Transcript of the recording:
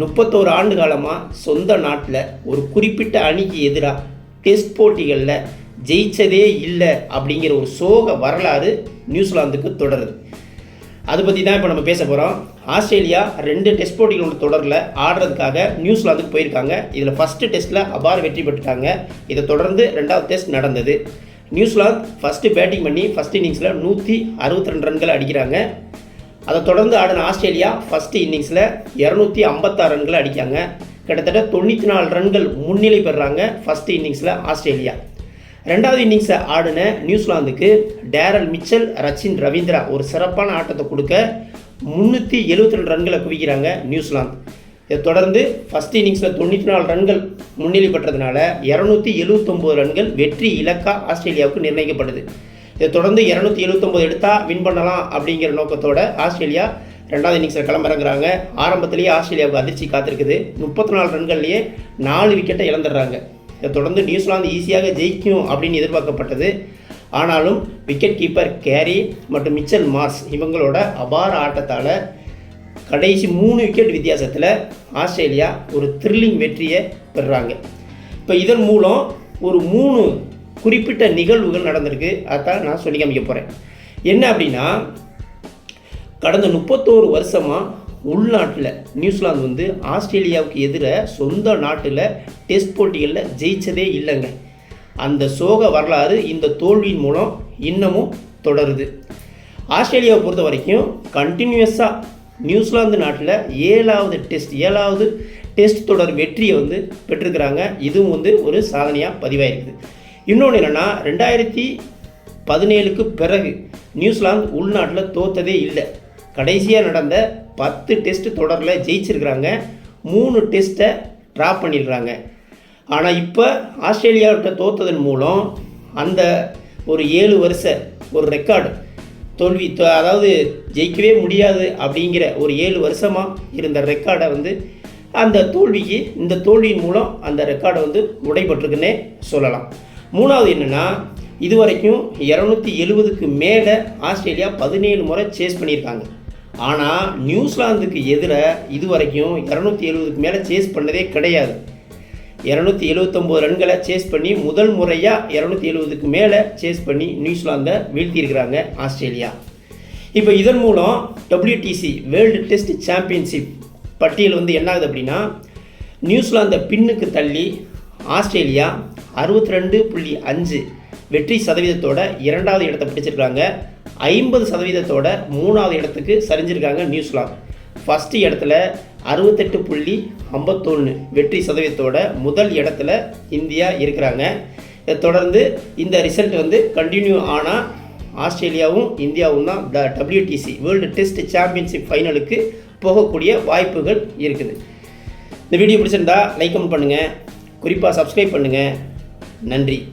முப்பத்தோரு ஆண்டு காலமாக சொந்த நாட்டில் ஒரு குறிப்பிட்ட அணிக்கு எதிராக டெஸ்ட் போட்டிகளில் ஜெயிச்சதே இல்லை அப்படிங்கிற ஒரு சோக வரலாறு நியூசிலாந்துக்கு தொடருது. அதை பற்றி தான் இப்போ நம்ம பேச போகிறோம் ஆஸ்திரேலியா ரெண்டு டெஸ்ட் போட்டிகளோட தொடரில் ஆடுறதுக்காக நியூசிலாந்துக்கு போயிருக்காங்க. இதில் ஃபஸ்ட்டு டெஸ்ட்டில் அபார வெற்றி பெற்றுட்டாங்க. இதை தொடர்ந்து ரெண்டாவது டெஸ்ட் நடந்தது. நியூசிலாந்து ஃபஸ்ட்டு பேட்டிங் பண்ணி ஃபஸ்ட் இன்னிங்ஸில் நூற்றி அறுபத்தி ரெண்டு ரன்கள் அடிக்கிறாங்க. அதை தொடர்ந்து ஆடின ஆஸ்திரேலியா ஃபஸ்ட்டு இன்னிங்ஸில் இரநூத்தி ஐம்பத்தாறு ரன்களை அடிக்காங்க. கிட்டத்தட்ட தொண்ணூற்றி நாலு ரன்கள் முன்னிலை பெறுறாங்க ஃபஸ்ட் இன்னிங்ஸில் ஆஸ்திரேலியா. ரெண்டாவது இன்னிங்ஸை ஆடின நியூசிலாந்துக்கு டேரல் மிச்சல் ரச்சின் ரவீந்திரா ஒரு சிறப்பான ஆட்டத்தை கொடுக்க முந்நூற்றி எழுபத்தி ரெண்டு ரன்களை குவிக்கிறாங்க நியூசிலாந்து. இதை தொடர்ந்து ஃபஸ்ட் இன்னிங்ஸில் தொண்ணூற்றி நாலு ரன்கள் முன்னிலை பெற்றதுனால இரநூத்தி எழுபத்தொம்போது ரன்கள் வெற்றி இலக்கா ஆஸ்திரேலியாவுக்கு நிர்ணயிக்கப்படுது இதை தொடர்ந்து இரநூத்தி எழுபத்தொம்போது எடுத்தால் வின் பண்ணலாம் அப்படிங்கிற நோக்கத்தோட ஆஸ்திரேலியா ரெண்டாவது இன்னிங்ஸில் களமிறங்குறாங்க. ஆரம்பத்திலேயே ஆஸ்திரேலியாவுக்கு அதிர்ச்சி காத்திருக்குது. முப்பத்தி நாலு ரன்கள்லேயே நாலு விக்கெட்டை இழந்துடுறாங்க. இதை தொடர்ந்து நியூசிலாந்து ஈஸியாக ஜெயிக்கும் அப்படின்னு எதிர்பார்க்கப்பட்டது. ஆனாலும் விக்கெட் கீப்பர் கேரி மற்றும் மிச்சல் மார்ஸ் இவங்களோட அபார ஆட்டத்தால் கடைசி மூணு விக்கெட் வித்தியாசத்தில் ஆஸ்திரேலியா ஒரு த்ரில்லிங் வெற்றியை பெறுறாங்க. இப்போ இதன் மூலம் ஒரு மூணு குறிப்பிட்ட நிகழ்வுகள் நடந்திருக்கு. அதான் நான் சொல்லி காமிக்க போகிறேன் என்ன அப்படின்னா கடந்த முப்பத்தோரு வருஷமாக உள்நாட்டில் நியூசிலாந்து வந்து ஆஸ்திரேலியாவுக்கு எதிராக சொந்த நாட்டில் டெஸ்ட் போட்டிகளில் ஜெயிச்சதே இல்லைங்க. அந்த சோக வரலாறு இந்த தோல்வியின் மூலம் இன்னமும் தொடருது. ஆஸ்திரேலியாவை பொறுத்த வரைக்கும் கண்டினியூஸாக நியூசிலாந்து நாட்டில் ஏழாவது டெஸ்ட் ஏழாவது டெஸ்ட் தொடர் வெற்றியை வந்து பெற்றிருக்கிறாங்க. இதுவும் வந்து ஒரு சாதனையாக பதிவாயிருக்குது. இன்னொன்று என்னென்னா ரெண்டாயிரத்தி பதினேழுக்கு பிறகு நியூசிலாந்து உள்நாட்டில் தோத்ததே இல்லை. கடைசியாக நடந்த பத்து டெஸ்ட் தொடரில் ஜெயிச்சிருக்கிறாங்க. மூணு டெஸ்ட்டை ட்ராப் பண்ணிடுறாங்க. ஆனால் இப்போ ஆஸ்திரேலியாவிட்ட தோத்ததன் மூலம் அந்த ஒரு ஏழு வருஷ ஒரு ரெக்கார்டு தோல்வி அதாவது ஜெயிக்கவே முடியாது அப்படிங்கிற ஒரு ஏழு வருஷமாக இருந்த ரெக்கார்டை வந்து அந்த தோல்விக்கு இந்த தோல்வியின் மூலம் அந்த ரெக்கார்டை வந்து உடைபட்டிருக்குன்னே சொல்லலாம். மூணாவது என்னென்னா இதுவரைக்கும் இரநூத்தி எழுபதுக்கு மேலே ஆஸ்திரேலியா பதினேழு முறை சேஸ் பண்ணியிருக்காங்க. ஆனால் நியூசிலாந்துக்கு எதிராக இதுவரைக்கும் இரநூத்தி எழுபதுக்கு மேலே சேஸ் பண்ணதே கிடையாது. இரநூத்தி எழுபத்தொம்போது ரன்களை சேஸ் பண்ணி முதல் முறையாக இரநூத்தி எழுபதுக்கு மேலே சேஸ் பண்ணி நியூசிலாந்தை வீழ்த்தியிருக்கிறாங்க ஆஸ்திரேலியா. இப்போ இதன் மூலம் டபிள்யூடிசி வேர்ல்டு டெஸ்ட் சாம்பியன்ஷிப் பட்டியல் வந்து என்ன ஆகுது அப்படின்னா நியூசிலாந்தை பின்னுக்கு தள்ளி ஆஸ்திரேலியா அறுபத்தி ரெண்டு புள்ளி அஞ்சு வெற்றி சதவீதத்தோட இரண்டாவது இடத்தை பிடிச்சிருக்காங்க. ஐம்பது சதவீதத்தோட மூணாவது இடத்துக்கு சரிஞ்சிருக்காங்க நியூசிலாந்து ஃபஸ்ட்டு இடத்துல அறுபத்தெட்டு புள்ளி ஐம்பத்தொன்று வெற்றி சதவீதத்தோட முதல் இடத்துல இந்தியா இருக்கிறாங்க. இதை தொடர்ந்து இந்த ரிசல்ட் வந்து கண்டினியூ ஆனால் ஆஸ்திரேலியாவும் இந்தியாவும் தான் the WTC world test championship ஃபைனலுக்கு போகக்கூடிய வாய்ப்புகள் இருக்குது. இந்த வீடியோ பிடிச்சிருந்தா லைக் கமெண்ட் பண்ணுங்கள் குறிப்பாக சப்ஸ்கிரைப் பண்ணுங்கள் நன்றி.